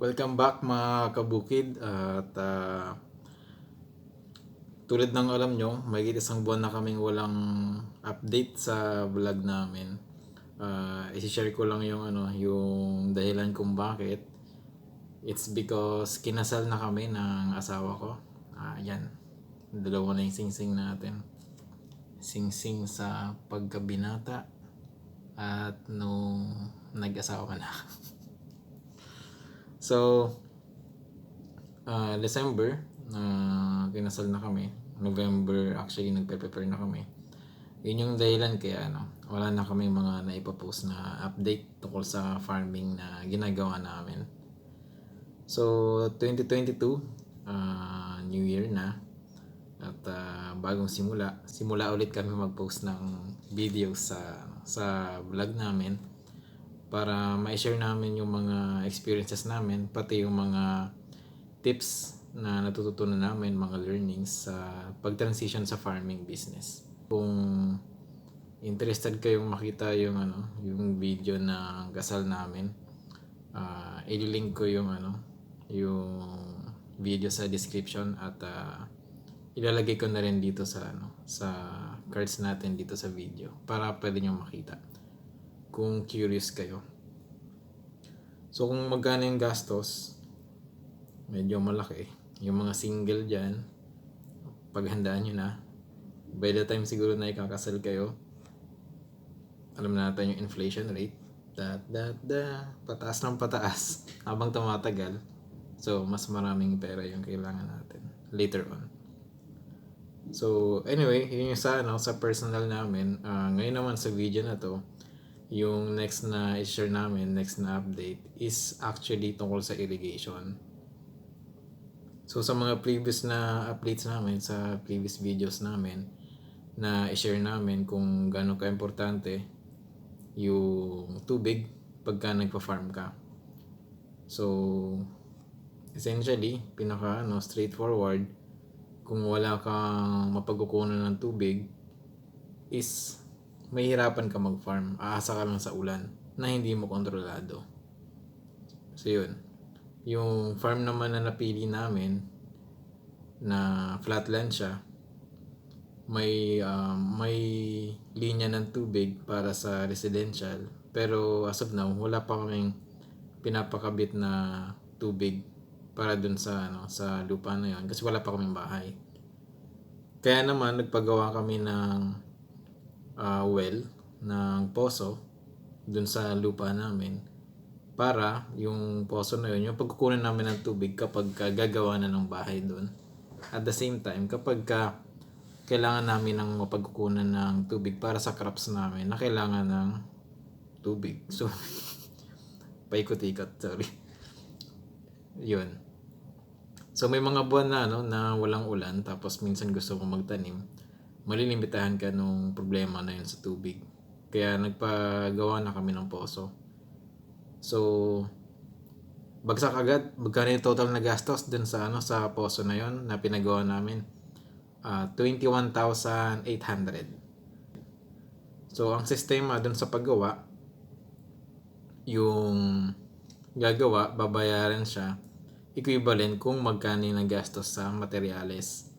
Welcome back mga kabukid at ah, tulad ng alam nyo, may isang buwan na kaming walang update sa vlog namin. Ah, isi-share ko lang yung ano, yung dahilan kung bakit. It's because kinasal na kami ng asawa ko. Ah, yan. Dalawa na yung sing-sing natin. Sing-sing sa pagkabinata at nung nag-asawa na. So, ah December, na kinasal na kami. November, actually, nagpe-prepare na kami. Yun yung dahilan kaya, ano, wala na kami mga naipapost na update tungkol sa farming na ginagawa namin. So, 2022, ah New Year na. At ah, bagong simula, simula ulit kami mag-post ng videos sa sa vlog namin para ma-share namin yung mga experiences namin, pati yung mga tips na natututunan namin, mga learnings sa pag-transition sa farming business. Kung interested kayong makita yung ano, yung video ng kasal namin, ah i-link ko yung ano, yung video sa description at ah, ilalagay ko na rin dito sa ano, sa cards natin dito sa video para pwede nyo makita kung curious kayo. So kung magkano yung gastos, medyo malaki. Yung mga single dyan, paghandaan nyo na. By the time siguro na ikakasal kayo, alam na natin yung inflation rate. Dat, dat, da, pataas ng pataas habang tumatagal. So, mas maraming pera yung kailangan natin later on. So, anyway, yun yung sa, ano, sa personal namin. Ah, ngayon naman sa video na to, yung next na i-share namin, next na update is actually tungkol sa irrigation. So sa mga previous na updates namin, sa previous videos namin, na i-share namin kung gaano ka-importante yung tubig pagka nagpa-farm ka. So, essentially, pinaka ano, straightforward, kung wala kang mapagkukunan ng tubig, is mahihirapan ka mag-farm. Aasa ka lang sa ulan na hindi mo kontrolado. So yun. Yung farm naman na napili namin na flatland siya, may um, may linya ng tubig para sa residential pero as of now wala pa kaming pinapakabit na tubig para dun sa ano sa lupa na yon kasi wala pa kaming bahay. Kaya naman nagpagawa kami ng uh, well ng poso dun sa lupa namin para yung poso na yun, yung pagkukunan namin ng tubig kapag ka gagawa na ng bahay doon. At the same time, kapag ka kailangan namin ng mapagkukunan ng tubig para sa crops namin na kailangan ng tubig. So, paikot-ikot, sorry. Yun. So, may mga buwan na, no, na walang ulan, tapos minsan gusto ko magtanim malilimitahan ka nung problema na yun sa tubig. Kaya nagpagawa na kami ng poso. So, bagsak agad, magkano yung total na gastos dun sa, ano, sa poso na yon na pinagawa namin? Uh, 21,800. So, ang sistema dun sa paggawa, yung gagawa, babayaran siya equivalent kung magkano yung nagastos sa materyales.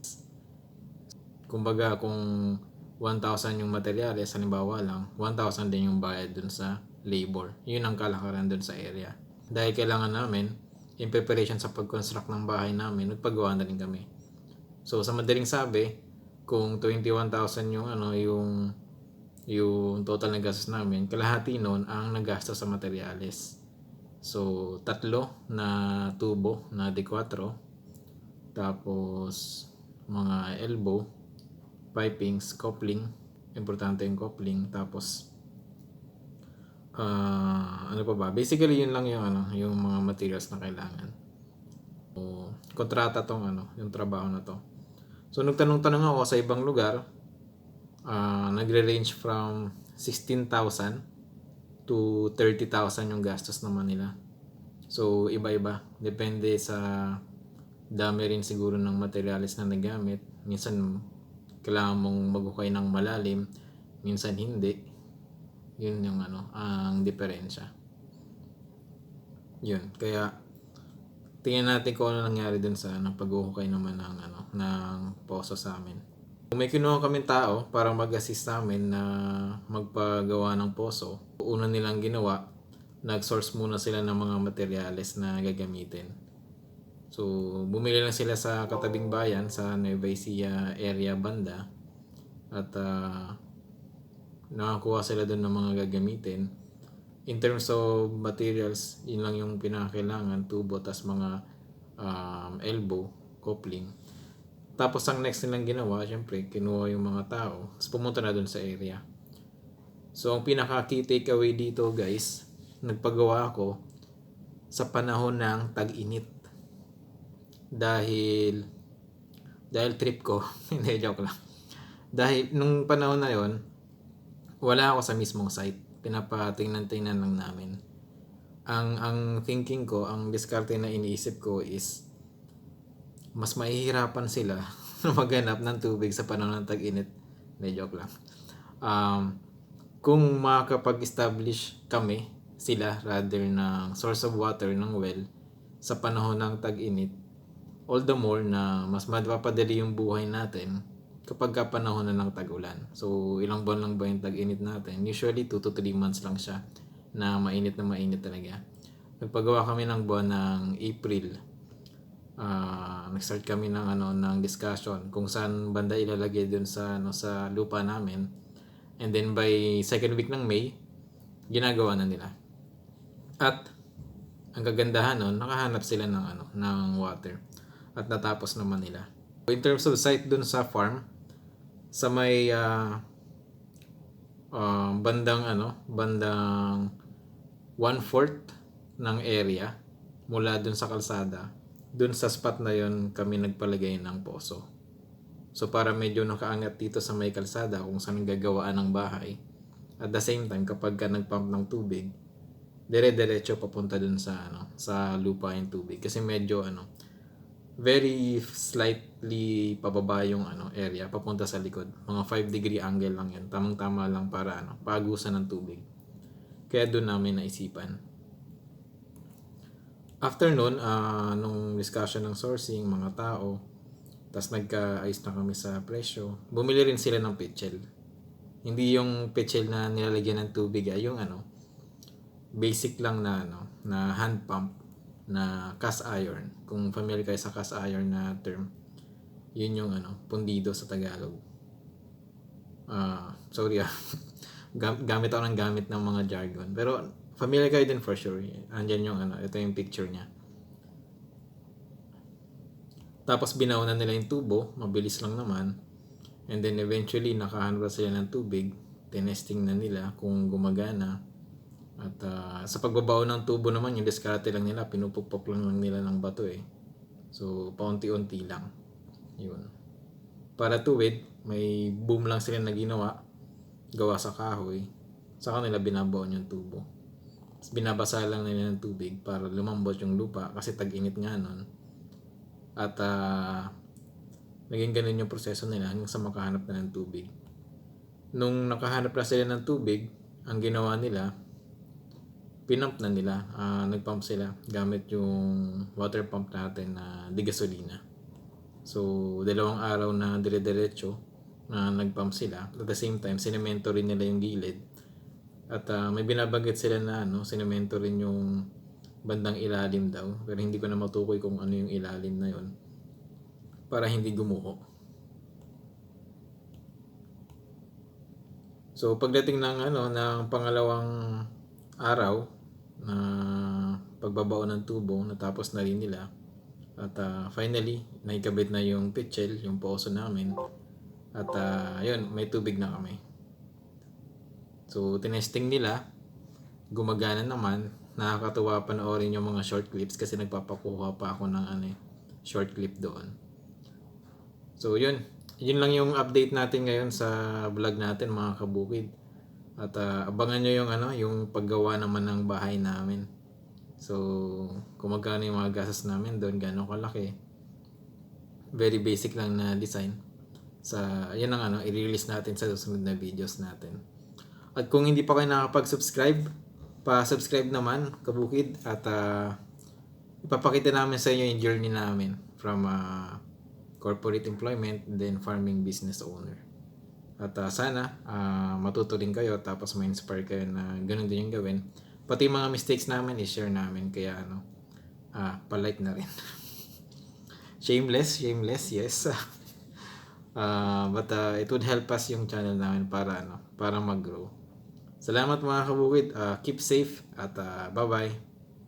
Kumbaga, kung 1,000 yung materyales, halimbawa lang, 1,000 din yung bayad dun sa labor. Yun ang kalakaran dun sa area. Dahil kailangan namin, in preparation sa pag-construct ng bahay namin, nagpagawa na rin kami. So, sa madaling sabi, kung 21,000 yung ano, yung yung total na gastos namin, kalahati noon ang nagastos sa materyales. So, tatlo na tubo na D4, tapos mga elbow, pipings, coupling, importante yung coupling, tapos uh, ano pa ba? Basically yun lang yung ano, yung mga materials na kailangan. O, kontrata tong ano, yung trabaho na to. So nagtanong-tanong ako sa ibang lugar, uh, nagre-range from 16,000 to 30,000 yung gastos naman nila. So iba-iba, depende sa dami rin siguro ng materials na nagamit. Minsan kailangan mong maghukay ng malalim, minsan hindi. Yun yung ano, ang diferensya. Yun, kaya tingnan natin kung ano nangyari dun sa ano, pag-uhukay naman ng, ano, ng poso sa amin. May kinuha kaming tao para mag-assist sa amin na magpagawa ng poso. Una nilang ginawa, nag-source muna sila ng mga materyales na gagamitin. So, bumili lang sila sa katabing bayan sa Nueva Ecija area banda at ah, nakakuha sila doon ng mga gagamitin. In terms of materials, yun lang yung pinakailangan, tubo, tas mga um, elbow, coupling. Tapos ang next nilang ginawa, syempre, kinuha yung mga tao, tapos pumunta na doon sa area. So, ang pinaka key takeaway dito, guys, nagpagawa ako sa panahon ng tag-init. Dahil, dahil trip ko, hindi, joke lang. Dahil nung panahon na yon wala ako sa mismong site. Pinapatingnan-tingnan lang namin. Ang, ang thinking ko, ang diskarte na iniisip ko is, mas mahihirapan sila na maghanap ng tubig sa panahon ng tag-init. Hindi, joke lang. Um, kung makakapag-establish kami, sila, rather ng source of water ng well, sa panahon ng tag-init, all the more na mas mapapadali yung buhay natin kapag ka panahon na ng tag-ulan. So, ilang buwan lang ba yung tag-init natin? Usually, 2 to 3 months lang siya na mainit na mainit talaga. Nagpagawa kami ng buwan ng April. Ah, nag-start kami ng ano ng discussion kung saan banda ilalagay dun sa ano sa lupa namin. And then by second week ng May, ginagawa na nila. At ang kagandahan nun, nakahanap sila ng ano ng water at natapos naman nila. In terms of site dun sa farm, sa may ah, ah, bandang ano, bandang one-fourth ng area mula dun sa kalsada, dun sa spot na yon kami nagpalagay ng poso. So para medyo nakaangat dito sa may kalsada kung saan gagawaan ng bahay. At the same time, kapag ka nagpump ng tubig, dire-diretso papunta dun sa ano, sa lupa yung tubig kasi medyo ano, very slightly pababa yung ano area papunta sa likod. Mga 5 degree angle lang yun. Tamang-tama lang para ano, pagusan ng tubig. Kaya doon namin naisipan. After nun, ah, nung discussion ng sourcing, mga tao, tas nagkaayos na kami sa presyo, bumili rin sila ng pitchel. Hindi yung pitchel na nilalagyan ng tubig, ay yung ano, basic lang na ano, na hand pump na cast iron. Kung familiar kayo sa cast iron na term, yun yung ano, pundido sa Tagalog. Ah, sorry ah. Gam- gamit ako ng gamit ng mga jargon. Pero familiar kayo din for sure. Andyan yung ano, ito yung picture niya. Tapos binawanan nila yung tubo, mabilis lang naman. And then eventually nakahanap sila ng tubig. Tinesting na nila kung gumagana. At ah, sa pagbabaw ng tubo naman, yung diskarte lang nila, pinupukpok lang, lang nila ng bato eh. So, paunti-unti lang. Yun. Para tuwid, may boom lang sila na ginawa, gawa sa kahoy. Sa kanila binabaon yung tubo. Tapos binabasa lang nila ng tubig para lumambot yung lupa kasi tag-init nga nun. At ah, naging ganun yung proseso nila hanggang sa makahanap na ng tubig. Nung nakahanap na sila ng tubig, ang ginawa nila, pinump na nila. Ah, nagpump sila gamit yung water pump natin na di gasolina. So, dalawang araw na dire-diretso na nagpump sila. At the same time, sinemento rin nila yung gilid. At ah, may binabanggit sila na ano, sinemento rin yung bandang ilalim daw. Pero hindi ko na matukoy kung ano yung ilalim na yon para hindi gumuho. So pagdating ng ano ng pangalawang araw na pagbabao ng tubo natapos na rin nila. At ah, finally naikabit na yung pitchel yung poso namin. At ah, yun may tubig na kami. So tinesting nila. Gumagana naman. Nakakatuwa panoorin yung mga short clips kasi nagpapakuha pa ako ng ano eh, short clip doon. So yun. Yun lang yung update natin ngayon sa vlog natin mga kabukid at ah, abangan nyo yung ano, yung paggawa naman ng bahay namin. So, kung magkano yung mga gastos namin doon, gano'ng kalaki. Very basic lang na design. Sa, yan ang ano, i-release natin sa susunod na videos natin. At kung hindi pa kayo nakapag-subscribe, pa-subscribe naman, kabukid. At ah, ipapakita namin sa inyo yung journey namin from ah, corporate employment then farming business owner. At ah, sana ah, matuto din kayo tapos ma-inspire kayo na ganun din yung gawin. Pati mga mistakes namin i-share namin kaya ano ah palike na rin. shameless, shameless, yes. Ah, but ah, it would help us yung channel namin para ano, para mag-grow. Salamat mga kabukid. Ah, keep safe at ah, bye-bye.